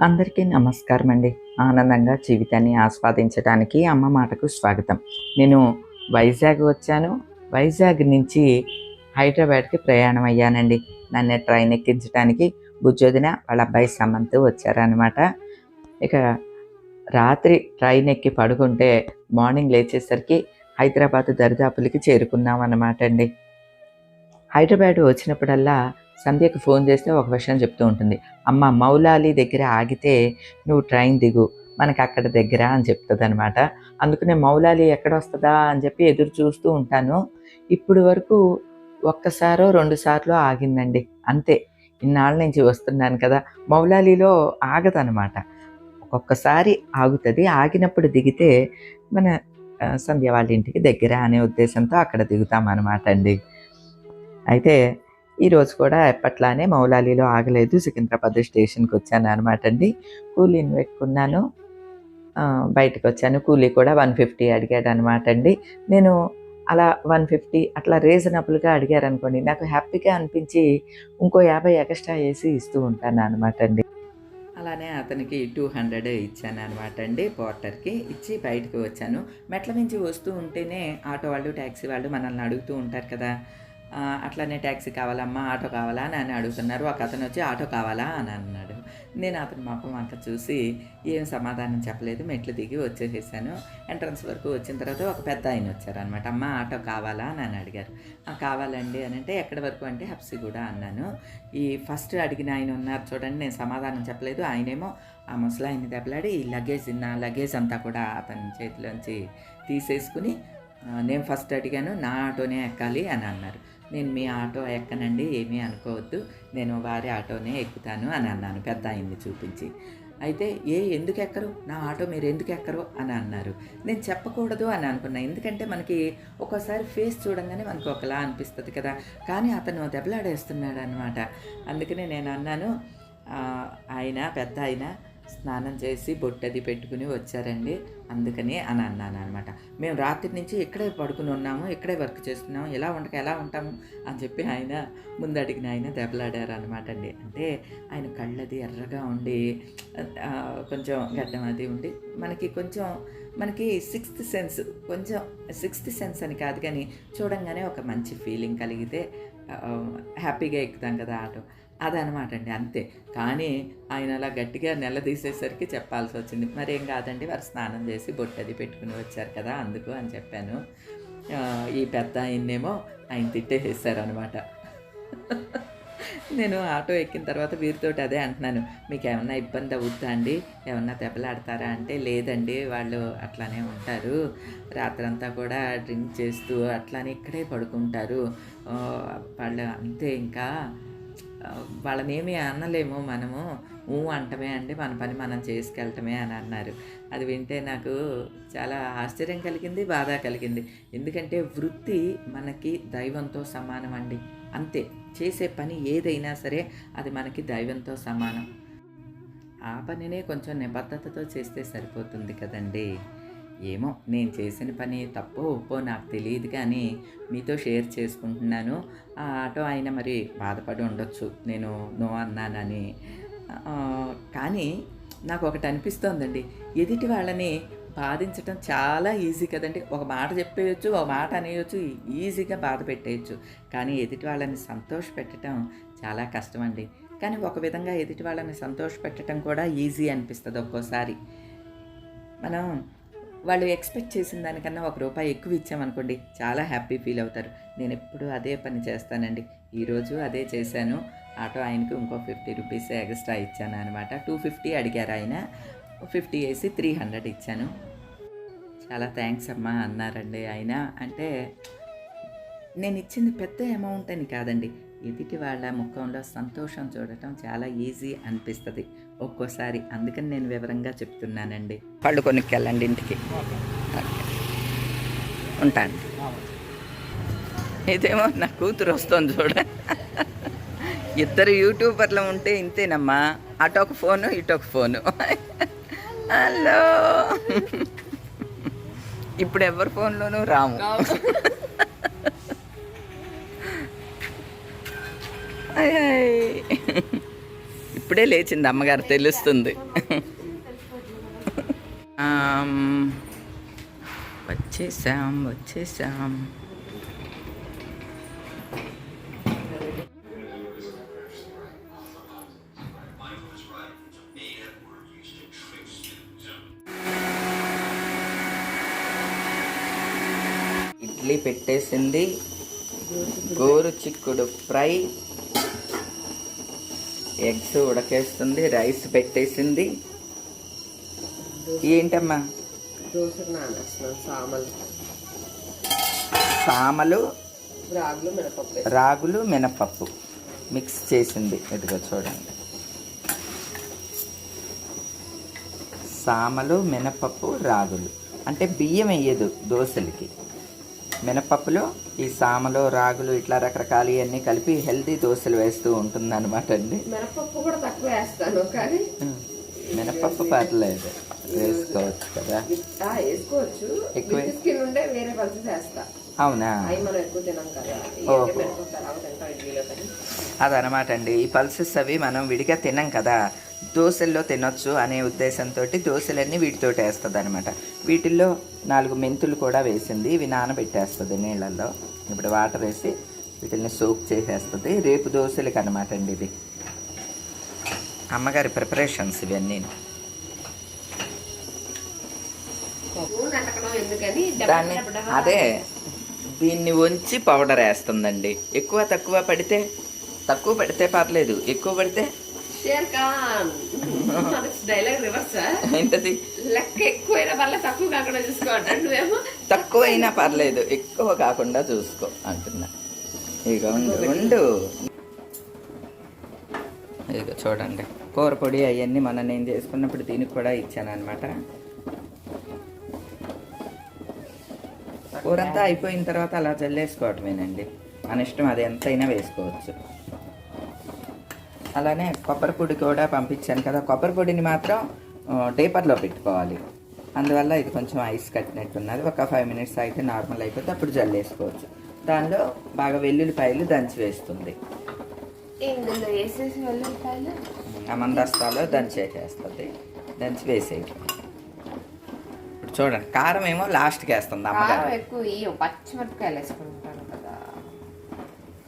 అందరికీ నమస్కారం అండి ఆనందంగా జీవితాన్ని ఆస్వాదించడానికి అమ్మ మాటకు స్వాగతం. నేను వైజాగ్ వచ్చాను. వైజాగ్ నుంచి హైదరాబాద్కి ప్రయాణం అయ్యానండి. నన్ను ట్రైన్ ఎక్కించడానికి బుజ్జోదిన వాళ్ళ అబ్బాయి సమంత్ వచ్చారనమాట ఇక రాత్రి ట్రైన్ ఎక్కి పడుకుంటే మార్నింగ్ లేచేసరికి హైదరాబాద్ దరిదాపులకి చేరుకున్నాం అన్నమాట అండి. హైదరాబాద్ వచ్చినప్పుడల్లా సంధ్యకు ఫోన్ చేస్తే ఒక విషయం చెప్తూ ఉంటుంది. అమ్మ మౌలాలి దగ్గర ఆగితే నువ్వు ట్రైన్ దిగు మనకి అక్కడ దగ్గర అని చెప్తుంది అనమాట అందుకనే మౌలాలి ఎక్కడ వస్తుందా అని చెప్పి ఎదురు చూస్తూ ఉంటాను. ఇప్పుడు వరకు ఒక్కసారో రెండు సార్లు ఆగిందండి. అంతే. ఇన్నాళ్ళ నుంచి వస్తున్నాను కదా. మౌలాలిలో ఆగదనమాట ఒక్కొక్కసారి ఆగుతుంది. ఆగినప్పుడు దిగితే మన సంధ్య వాళ్ళ ఇంటికి దగ్గర అనే ఉద్దేశంతో అక్కడ దిగుతాం అనమాట అండి. అయితే ఈరోజు కూడా ఎప్పట్లానే మౌలాలిలో ఆగలేదు. సికింద్రాబాద్ స్టేషన్కి వచ్చాను అనమాట అండి. కూలీని పెట్టుకున్నాను. బయటకు వచ్చాను. కూలీ కూడా వన్ ఫిఫ్టీ అడిగాడు అనమాట అండి. నేను అలా వన్ ఫిఫ్టీ అట్లా రీజనబుల్గా అడిగారు అనుకోండి నాకు హ్యాపీగా అనిపించి ఇంకో యాభై ఎక్స్ట్రా వేసి ఇస్తూ ఉంటాను అనమాట అండి. అలానే అతనికి టూ హండ్రెడ్ ఇచ్చాను అనమాట అండి పోర్టర్కి. ఇచ్చి బయటకు వచ్చాను. మెట్ల నుంచి వస్తూ ఉంటేనే ఆటో వాళ్ళు ట్యాక్సీ వాళ్ళు మనల్ని అడుగుతూ ఉంటారు కదా. అట్లానే ట్యాక్సీ కావాలమ్మా ఆటో కావాలా? అని అని అడుగుతున్నారు. ఒక అతను వచ్చి ఆటో కావాలా? అని అన్నాడు. నేను అతని మొఖం వంక చూసి ఏం సమాధానం చెప్పలేదు. మెట్లు దిగి వచ్చేసేసాను. ఎంట్రన్స్ వరకు వచ్చిన తర్వాత ఒక పెద్ద ఆయన వచ్చారనమాట అమ్మ ఆటో కావాలా? అని అని అడిగారు. కావాలండి అని అంటే ఎక్కడి వరకు? అంటే హబ్సిగూడ అన్నాను. ఈ ఫస్ట్ అడిగిన ఆయన ఉన్నారు చూడండి నేను సమాధానం చెప్పలేదు. ఆయనేమో ఆ ముసలాయిని దెబ్బలాడి ఈ లగేజ్ నా లగేజ్ అంతా కూడా అతని చేతిలోంచి తీసేసుకుని నేను ఫస్ట్ అడిగాను నా ఆటోనే ఎక్కాలి అని అన్నారు. నేను మీ ఆటో ఎక్కనండి ఏమీ అనుకోవద్దు. నేను వారి ఆటోనే ఎక్కుతాను అని అన్నాను పెద్ద ఆయన్ని చూపించి. అయితే ఏ ఎందుకు ఎక్కరు? నా ఆటో మీరు ఎందుకు ఎక్కరు? అని అన్నారు. నేను చెప్పకూడదు అని అనుకున్నా. ఎందుకంటే మనకి ఒక్కోసారి ఫేస్ చూడంగానే మనకు ఒకలా అనిపిస్తుంది కదా. కానీ అతను దెబ్బలాడేస్తున్నాడు అనమాట అందుకనే నేను అన్నాను ఆయన పెద్ద ఆయన స్నానం చేసి బొట్టది పెట్టుకుని వచ్చారండి. అందుకని అని అన్నాను అనమాట మేము రాత్రి నుంచి ఇక్కడే పడుకుని ఉన్నాము ఇక్కడే వర్క్ చేస్తున్నాము ఎలా ఉండక ఎలా ఉంటాము అని చెప్పి ఆయన ముందడిగిన ఆయన దెబ్బలాడారు అనమాట అండి. అంటే ఆయన కళ్ళది ఎర్రగా ఉండి కొంచెం గడ్డం అది ఉండి మనకి కొంచెం మనకి సిక్స్త్ సెన్స్ కొంచెం సిక్స్త్ సెన్స్ అని కాదు కానీ చూడంగానే ఒక మంచి ఫీలింగ్ కలిగితే హ్యాపీగా ఎక్కుతాం కదా ఆటో. అదనమాట అండి అంతే. కానీ ఆయన అలా గట్టిగా నిలదీసేసరికి చెప్పాల్సి వచ్చింది. మరేం కాదండి వారు స్నానం చేసి బొట్టది పెట్టుకుని వచ్చారు కదా అందుకు అని చెప్పాను. ఈ పెద్ద ఆయన్నేమో ఆయన తిట్టేసేసారు అనమాట నేను ఆటో ఎక్కిన తర్వాత వీరితో అదే అంటున్నాను. మీకు ఏమన్నా ఇబ్బంది అవుద్దా అండి? ఏమన్నా దెబ్బలాడతారా? అంటే లేదండి వాళ్ళు అట్లానే ఉంటారు. రాత్రంతా కూడా డ్రింక్ చేస్తూ అట్లానే ఇక్కడే పడుకుంటారు. వాళ్ళు అంతే ఇంకా. వాళ్ళనేమి అనలేము మనము. ఊ అంటమే అండి మన పని మనం చేసుకెళ్ళటమే అని అన్నారు. అది వింటే నాకు చాలా ఆశ్చర్యం కలిగింది బాధ కలిగింది. ఎందుకంటే వృత్తి మనకి దైవంతో సమానం అండి. అంతే చేసే పని ఏదైనా సరే అది మనకి దైవంతో సమానం. ఆ పనినే కొంచెం నిబద్ధతతో చేస్తే సరిపోతుంది కదండీ. ఏమో నేను చేసిన పని తప్పు ఒప్పో నాకు తెలియదు కానీ మీతో షేర్ చేసుకుంటున్నాను. ఆ ఆటో ఆయన మరి బాధపడి ఉండొచ్చు నేను నో అన్నానని. కానీ నాకు ఒకటి అనిపిస్తోందండి. ఎదుటి వాళ్ళని బాధించటం చాలా ఈజీ కదండి. ఒక మాట చెప్పేయచ్చు ఒక మాట అనేయచ్చు ఈజీగా బాధ పెట్టేయచ్చు. కానీ ఎదుటి వాళ్ళని సంతోష పెట్టడం చాలా కష్టం అండి కానీ ఒక విధంగా ఎదుటి వాళ్ళని సంతోష పెట్టడం కూడా ఈజీ అనిపిస్తుంది ఒక్కోసారి. మనం వాళ్ళు ఎక్స్పెక్ట్ చేసిన దానికన్నా ఒక రూపాయి ఎక్కువ ఇచ్చామనుకోండి చాలా హ్యాపీ ఫీల్ అవుతారు. నేను ఎప్పుడు అదే పని చేస్తానండి. ఈరోజు అదే చేశాను. ఆటో ఆయనకు ఇంకో ఫిఫ్టీ రూపీస్ ఎక్స్ట్రా ఇచ్చాను అనమాట టూ ఫిఫ్టీ అడిగారు ఆయన. ఫిఫ్టీ వేసి త్రీ హండ్రెడ్ ఇచ్చాను. చాలా థ్యాంక్స్ అమ్మా అన్నారండి ఆయన. అంటే నేను ఇచ్చింది పెద్ద అమౌంట్ అని కాదండి. ఎదుటి వాళ్ళ ముఖంలో సంతోషం చూడటం చాలా ఈజీ అనిపిస్తుంది. ఒక్కోసారి అందుకని నేను వివరంగా చెప్తున్నానండి. పళ్ళు కొనుక్కెళ్ళండి ఇంటికి. ఉంటాను ఇదేమో నా కూతురు వస్తుంది చూడ. ఇద్దరు యూట్యూబర్లు ఉంటే ఇంతేనమ్మా. అటొక ఫోను ఇటొక ఫోను. హలో. ఇప్పుడు ఎవరి ఫోన్లోనూ రాము. ఆయ్. ఇప్పుడే లేచింది అమ్మగారు తెలుస్తుంది. వచ్చేసాం వచ్చేసాం. ఇడ్లీ పెట్టేసింది. గోరు చిక్కుడు ఫ్రై ఎగ్స్ ఉడకేస్తుంది రైస్ పెట్టేసింది. ఏంటమ్మా? సామలు. సామలు రాగులు మినపప్పు. వేసి. రాగులు మినపప్పు మిక్స్ చేసింది. ఇదిగో చూడండి. సామలు మినపప్పు రాగులు. అంటే బియ్యం వేయదు దోశలకి. మినపప్పులో ఈ సామలు రాగులు ఇట్లా రకరకాలు ఇవన్నీ కలిపి హెల్తీ దోశలు వేస్తూ ఉంటుంది అనమాట అండి. మినపప్పు కూడా తక్కువ వేస్తాను కానీ మినపప్పు పర్లేదు వేసుకోవచ్చు కదా. వేసుకోవచ్చు. ఎక్కువ- స్కిన్ ఉండే వేరే అవునా? అవి మనం ఎక్కువ తినాం కదా. ఈ ఓహో. అంటే మినపప్పు ఎలా తింటాం ఇడ్లీలో కానీ. అదనమాట అండి. ఈ పల్సెస్ అవి మనం విడిగా తినం కదా. దోశల్లో తినొచ్చు అనే ఉద్దేశంతో దోశలన్నీ వీటితో వేస్తుంది అనమాట వీటిల్లో నాలుగు మెంతులు కూడా వేసింది ఇవి నానబెట్టేస్తుంది నీళ్ళల్లో. ఇప్పుడు వాటర్ వేసి వీటిని సోక్ చేసేస్తుంది. రేపు దోశలకి అనమాట అండి ఇది. అమ్మగారి ప్రిపరేషన్స్ ఇవన్నీ. దాన్ని అదే దీన్ని వంచి పౌడర్ వేస్తుందండి. ఎక్కువ తక్కువ పడితే తక్కువ పడితే పర్లేదు. ఎక్కువ పడితే షేర్ ఖాన్ డైలాగ్ రివర్స్ ఏంటది? లెక్క ఎక్కువైన తక్కువ కాకుండా చూసుకోండి నువ్వేమో? తక్కువ అయినా పర్లేదు ఎక్కువ కాకుండా చూసుకో అంటున్నా. ఇక ఉండు ఉండు. ఇక చూడండి కూర పొడి అవన్నీ మొన్న నేను చేసుకున్నప్పుడు దీనికి కూడా ఇచ్చాను అనమాట కూర అంతా అయిపోయిన తర్వాత అలా చల్లేసుకోవటమేనండి. మన ఇష్టం అది ఎంతైనా వేసుకోవచ్చు. అలానే కొబ్బరి పొడి కూడా పంపించాను కదా. కొబ్బరి పొడిని మాత్రం టేపర్లో పెట్టుకోవాలి. అందువల్ల ఇది కొంచెం ఐస్ కట్టినట్టున్నది. ఒక ఫైవ్ మినిట్స్ అయితే నార్మల్ అయిపోతే అప్పుడు జల్లేసుకోవచ్చు దానిలో బాగా వెల్లుల్లిపాయలు దంచి వేస్తుంది. ఇందులో వేసేసి వెల్లుల్లిపాయలు? ఆ మందస్తాలో దంచి వేసేస్తుంది. దంచి ఇప్పుడు చూడండి కారం ఏమో లాస్ట్కి వేస్తుంది అమ్మగారు. ఎక్కువ పచ్చిమిరపకాయలు వేసుకుంటాను కదా.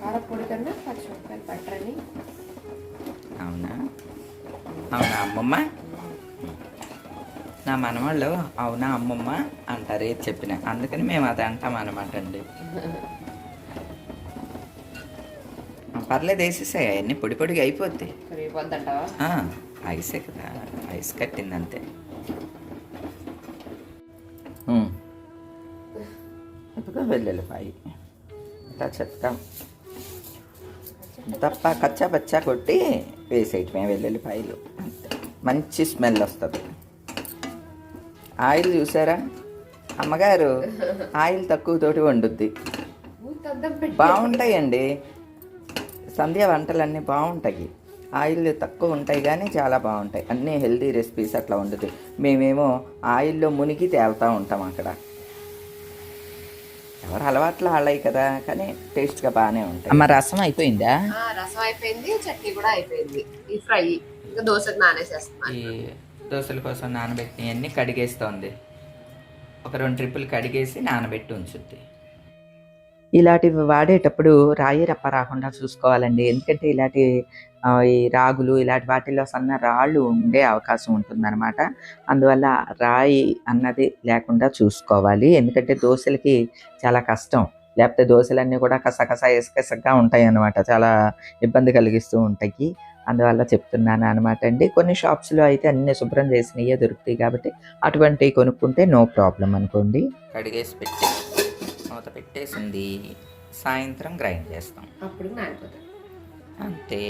కారం పొడి కన్నా పచ్చిమిరపకాయలు పట్టరని అవునా అమ్మమ్మ? నా మనవాళ్ళు అవునా అమ్మమ్మ? అంటారు ఏది చెప్పిన. అందుకని మేము అది అంటాం అనమాట అండి. పర్లేదు వేసేసాయి. అవన్నీ పొడి పొడిగా అయిపోద్ది. ఐసే కదా. ఐస్ కట్టింది అంతే. ఇదిగో వెల్లుల్లిపాయి. ఇట్లా చెప్తాం. తప్ప కచ్చా పచ్చా కొట్టి వేసేయటమే వెల్లుల్లిపాయలు. మంచి స్మెల్ వస్తుంది. ఆయిల్ చూసారా? అమ్మగారు ఆయిల్ తక్కువతోటి వండుద్ది. ఊతద్దం పెట్టి బాగుంటాయండి. సంధ్య వంటలన్నీ బాగుంటాయి. ఆయిల్ తక్కువ ఉంటాయి కానీ చాలా బాగుంటాయి. అన్నీ హెల్తీ రెసిపీస్ అట్లా వండుతాయి మేమేమో ఆయిల్లో మునిగి తేలుతూ ఉంటాం అక్కడ. ఎవరు అలవాట్లు వాళ్ళయి కదా కానీ టేస్ట్గా బాగానే ఉంటాయి. అమ్మ రసం అయిపోయిందా? ఆ, రసం అయిపోయింది చట్నీ కూడా అయిపోయింది. ఈ ఫ్రై. ఇంకా దోశకు నానేసేస్తున్నాను ఈ దోశల కోసం నానబెట్టినవన్నీ కడిగేస్తోంది. ఒక రెండు ట్రిప్పులు కడిగేసి నానబెట్టి ఉంచుద్ది. ఇలాంటివి వాడేటప్పుడు రాయి రప్ప రాకుండా చూసుకోవాలండి. ఎందుకంటే ఇలాంటి ఈ రాగులు ఇలాంటి వాటిల్లో సన్న రాళ్ళు ఉండే అవకాశం ఉంటుందన్నమాట. అందువల్ల రాయి అన్నది లేకుండా చూసుకోవాలి. ఎందుకంటే దోశలకి చాలా కష్టం. లేకపోతే దోశలన్నీ కూడా కసకస ఇసుకసగా ఉంటాయి అన్నమాట చాలా ఇబ్బంది కలిగిస్తూ ఉంటాయి. అందువల్ల చెప్తున్నాను అనమాట అండి. కొన్ని షాప్స్లో అయితే అన్ని శుభ్రం చేసినవే దొరుకుతాయి కాబట్టి అటువంటివి కొనుక్కుంటే నో ప్రాబ్లం అనుకోండి. కడిగేసి పెట్టి మూత పెట్టేసింది. సాయంత్రం గ్రైండ్ చేస్తాం. అప్పుడు అంతే?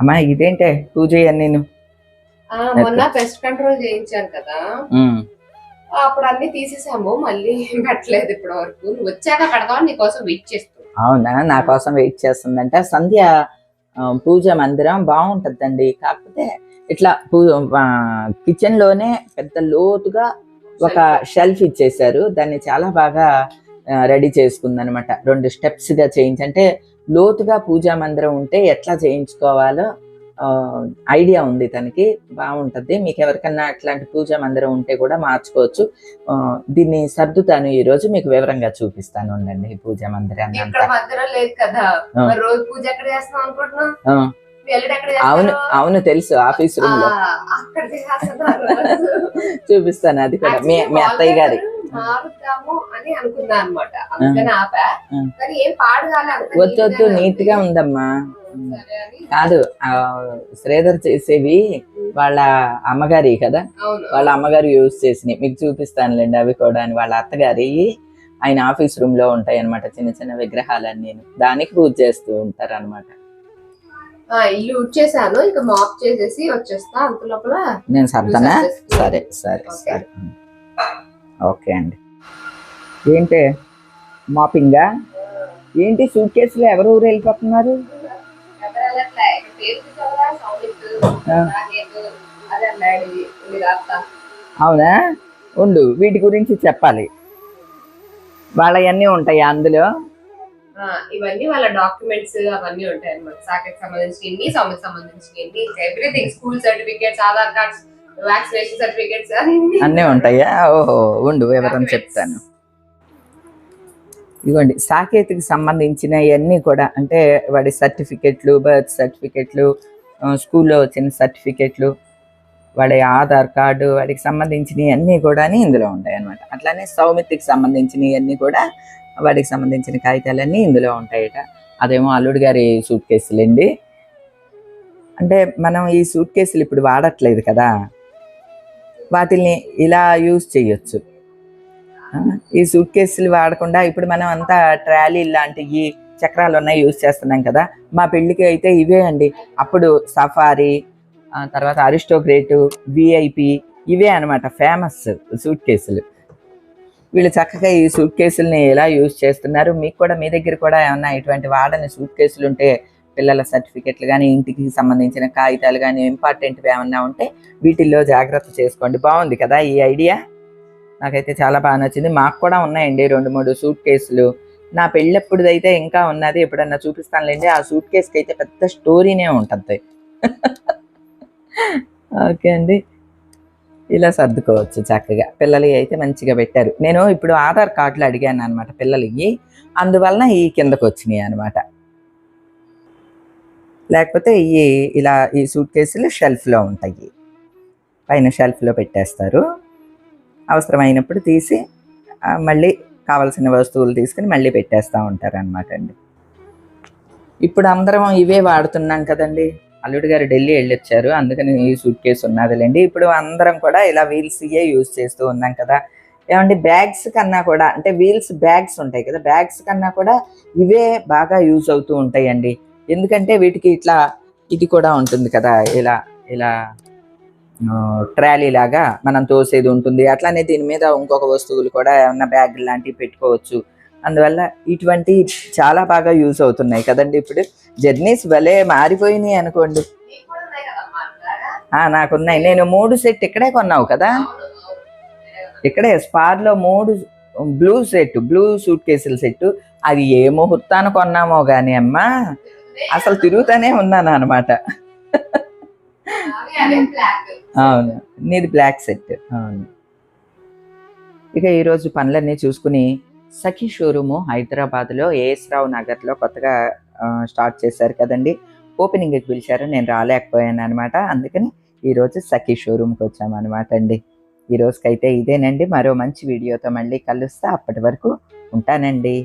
అమ్మా ఇదేంటే? పూజ నేను. ఆ, మొన్న పెస్ట్ కంట్రోల్ చేయించాను కదా. అప్పుడు అన్ని తీసేసాము. మళ్ళీ పెట్టలేదు ఇప్పటి వరకు నువ్వు వచ్చాక పెడదామని నీకోసం వెయిట్ చేస్తాను అవునా? నా కోసం వెయిట్ చేస్తుందంట సంధ్య పూజ మందిరం బాగుంటుందండి. కాకపోతే ఇట్లా పూ కిచెన్లోనే పెద్ద లోతుగా ఒక షెల్ఫ్ ఇచ్చేసారు దాన్ని చాలా బాగా రెడీ చేసుకుంది అనమాట రెండు స్టెప్స్గా చేయించి అంటే లోతుగా పూజా మందిరం ఉంటే ఎట్లా చేయించుకోవాలో ఐడియా ఉంది తనకి. బాగుంటుంది. మీకు ఎవరికన్నా అట్లాంటి పూజా మందిరం ఉంటే కూడా మార్చుకోవచ్చు. దీన్ని సర్దుతాను ఈ రోజు. మీకు వివరంగా చూపిస్తాను ఉండండి ఈ పూజా మందిరాన్ని అవును? అవును తెలుసు. ఆఫీస్ రూమ్లో. చూపిస్తాను అది కూడా. మీ మీ అత్తయ్య గారి. అని అనుకున్నా అనమాట వద్దు వద్దు. నీట్గా ఉంది. ఉందమ్మా. కాదు శ్రీధర్ చేసేవి వాళ్ళ అమ్మగారి కదా? వాళ్ళ అమ్మగారు యూజ్ చేసినాయి మీకు చూపిస్తానులేండి అవి కూడా అని. వాళ్ళ అత్తగారి ఆయన ఆఫీస్ రూమ్లో ఉంటాయి అనమాట చిన్న చిన్న విగ్రహాలన్నీ. నేను దానికి పూజ చేస్తూ ఉంటారు అనమాట ఇల్లు ఉచ్చేసాను ఇంకా మాప్ చేసేసి వచ్చేస్తా. అంత లోపల నేను సర్దనా. సరే సరే. సరే. ఓకే అండి. ఏంటి? మాపింగా? ఏంటి? సూట్ కేసులో ఎవరు ఊరు వెళ్ళిపోతున్నారు? అవునా? ఉండు వీటి గురించి చెప్పాలి. వాళ్ళవన్నీ ఉంటాయి అందులో? ఇవన్నీ వాళ్ళ డాక్యుమెంట్స్ అవన్నీ ఉంటాయి అన్నమాట. సాకెట్ సంబంధించిన సౌమిత్ సంబంధించిన everything school certificates Aadhaar cards vaccination certificates అన్నీ ఉంటాయా? ఓహో ఉండు వివరం చెప్తాను. ఇదిగోండి సాకేతికి సంబంధించిన ఇవన్నీ కూడా అంటే వాడి సర్టిఫికెట్లు బర్త్ సర్టిఫికెట్లు స్కూల్లో వచ్చిన సర్టిఫికెట్లు వాడి ఆధార్ కార్డు వాడికి సంబంధించినవి అన్నీ కూడా ఇందులో ఉంటాయి అన్నమాట అట్లానే సౌమిత్రికి సంబంధించినవి అన్నీ కూడా వాడికి సంబంధించిన కాగితాలన్నీ ఇందులో ఉంటాయట. అదేమో అల్లుడు గారి సూట్ కేసులండి. అంటే మనం ఈ సూట్ కేసులు ఇప్పుడు వాడట్లేదు కదా. వాటిల్ని ఇలా యూజ్ చేయొచ్చు. ఈ సూట్ కేసులు వాడకుండా ఇప్పుడు మనం అంతా ట్రాలీ లాంటివి చక్రాలు ఉన్నాయి యూజ్ చేస్తున్నాం కదా. మా పెళ్ళికి అయితే ఇవే అండి. అప్పుడు సఫారీ తర్వాత అరిస్టోక్రేటు విఐపి ఇవే అన్నమాట ఫేమస్ సూట్ కేసులు వీళ్ళు చక్కగా ఈ సూట్ కేసుల్ని ఎలా యూజ్ చేస్తున్నారు? మీకు కూడా మీ దగ్గర కూడా ఏమన్నా ఇటువంటి వాడని సూట్ కేసులు ఉంటే పిల్లల సర్టిఫికెట్లు కానీ ఇంటికి సంబంధించిన కాగితాలు కానీ ఇంపార్టెంట్వి ఏమన్నా ఉంటే వీటిల్లో జాగ్రత్త చేసుకోండి. బాగుంది కదా ఈ ఐడియా నాకైతే చాలా బాగా నచ్చింది. మాకు కూడా ఉన్నాయండి రెండు మూడు సూట్ కేసులు. నా పెళ్ళప్పుడుదైతే ఇంకా ఉన్నది ఎప్పుడన్నా చూపిస్తానులేండి ఆ సూట్ కేసుకి అయితే పెద్ద స్టోరీనే ఉంటుంది. ఓకే అండి. ఇలా సర్దుకోవచ్చు చక్కగా. పిల్లలు అయితే మంచిగా పెట్టారు. నేను ఇప్పుడు ఆధార్ కార్డులు అడిగాను అనమాట పిల్లలకి. అందువలన ఈ కిందకు వచ్చినాయి అనమాట లేకపోతే ఈ ఇలా ఈ సూట్ కేసులు షెల్ఫ్లో ఉంటాయి. పైన షెల్ఫ్లో పెట్టేస్తారు. అవసరమైనప్పుడు తీసి మళ్ళీ కావలసిన వస్తువులు తీసుకుని మళ్ళీ పెట్టేస్తూ ఉంటారనమాట అండి. ఇప్పుడు అందరం ఇవే వాడుతున్నాం కదండి. అల్లుడు గారు ఢిల్లీ వెళ్ళొచ్చారు అందుకని ఈ సూట్ కేసు ఉన్నదిలేండి. ఇప్పుడు అందరం కూడా ఇలా వీల్స్ ఇయే యూజ్ చేస్తూ ఉన్నాం కదా. ఏమంటే బ్యాగ్స్ కన్నా కూడా అంటే వీల్స్ బ్యాగ్స్ ఉంటాయి కదా. బ్యాగ్స్ కన్నా కూడా ఇవే బాగా యూజ్ అవుతూ ఉంటాయండి. ఎందుకంటే వీటికి ఇట్లా ఇది కూడా ఉంటుంది కదా ఇలా ఇలా ట్రాలీ లాగా మనం తోసేది ఉంటుంది. అట్లానే దీని మీద ఇంకొక వస్తువులు కూడా ఏమన్నా బ్యాగ్ లాంటివి పెట్టుకోవచ్చు. అందువల్ల ఇటువంటి చాలా బాగా యూజ్ అవుతున్నాయి కదండి ఇప్పుడు. జర్నీస్ భలే మారిపోయినాయి అనుకోండి. ఉన్నాయి నాకున్నాయి. నేను మూడు సెట్ ఇక్కడే కొన్నావు కదా? ఇక్కడే స్పార్లో మూడు బ్లూ సెట్ బ్లూ సూట్ కేసుల సెట్ అది ఏ ముహూర్తాన్ని కొన్నామో కానీ అమ్మా అసలు తిరుగుతూనే ఉన్నాను అనమాట అవును. నీది బ్లాక్ సెట్ అవును. ఇక ఈరోజు పనులన్నీ చూసుకుని సఖీ షోరూము హైదరాబాద్లో ఏఎస్ రావు నగర్లో కొత్తగా స్టార్ట్ చేశారు కదండి. ఓపెనింగ్కి పిలిచారు. నేను రాలేకపోయాను అనమాట అందుకని ఈరోజు సఖీ షోరూమ్కి వచ్చామన్నమాట అండి. ఈ రోజుకైతే ఇదేనండి. మరో మంచి వీడియోతో మళ్ళీ కలుస్తా. అప్పటి వరకు ఉంటానండి.